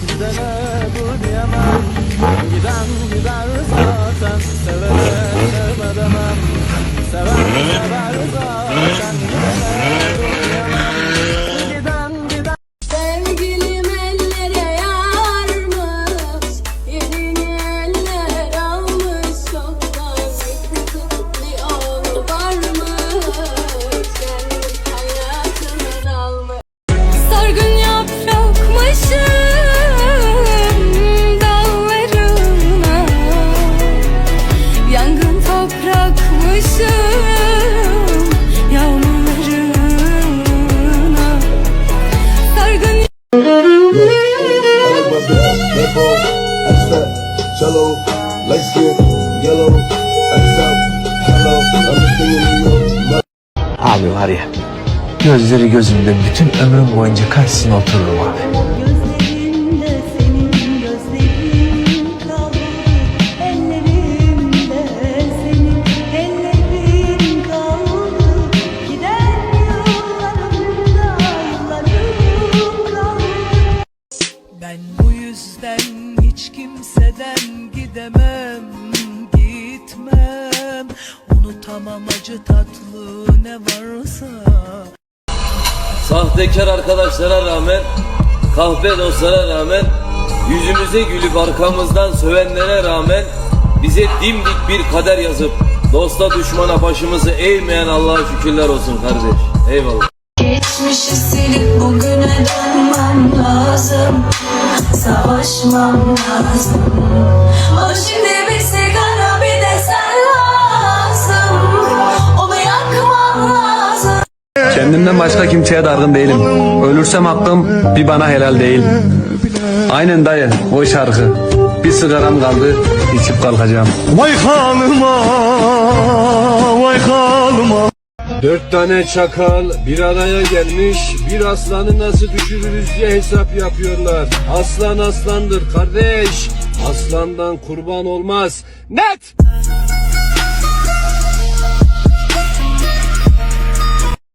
Gidene dur diyemem. Giden gider zaten. Sevene sevme demem Seven sever zaten Abi var ya gözleri gözümde bütün ömrüm boyunca karşısına otururum abi. Gözlerinde senin gözlerin kaldı Ellerimde senin ellerin kaldı Giden yıllarımda yıllarım kaldı Ben bu yüzden hiç kimseden gidemem, gitmem. Unutamam acı tatlı ne varsa. Sahtekar arkadaşlara rağmen, kahpe dostlara rağmen, yüzümüze gülüp arkamızdan sövenlere rağmen bize dimdik bir kader yazıp dosta düşmana başımızı eğmeyen Allah'a şükürler olsun kardeş. Eyvallah. Geçmişi silip bugüne dönmem lazım Savaşmam lazım Ama şimdi Kendimden başka kimseye dargın değilim. Ölürsem hakkım bir bana helal değil. Aynen dayı o şarkı. Bir sigaram kaldı içip kalkacağım. Vay halıma, vay halıma. Dört tane çakal bir araya gelmiş bir aslanı nasıl düşürürüz diye hesap yapıyorlar. Aslan aslandır kardeş. Aslandan kurban olmaz. Net!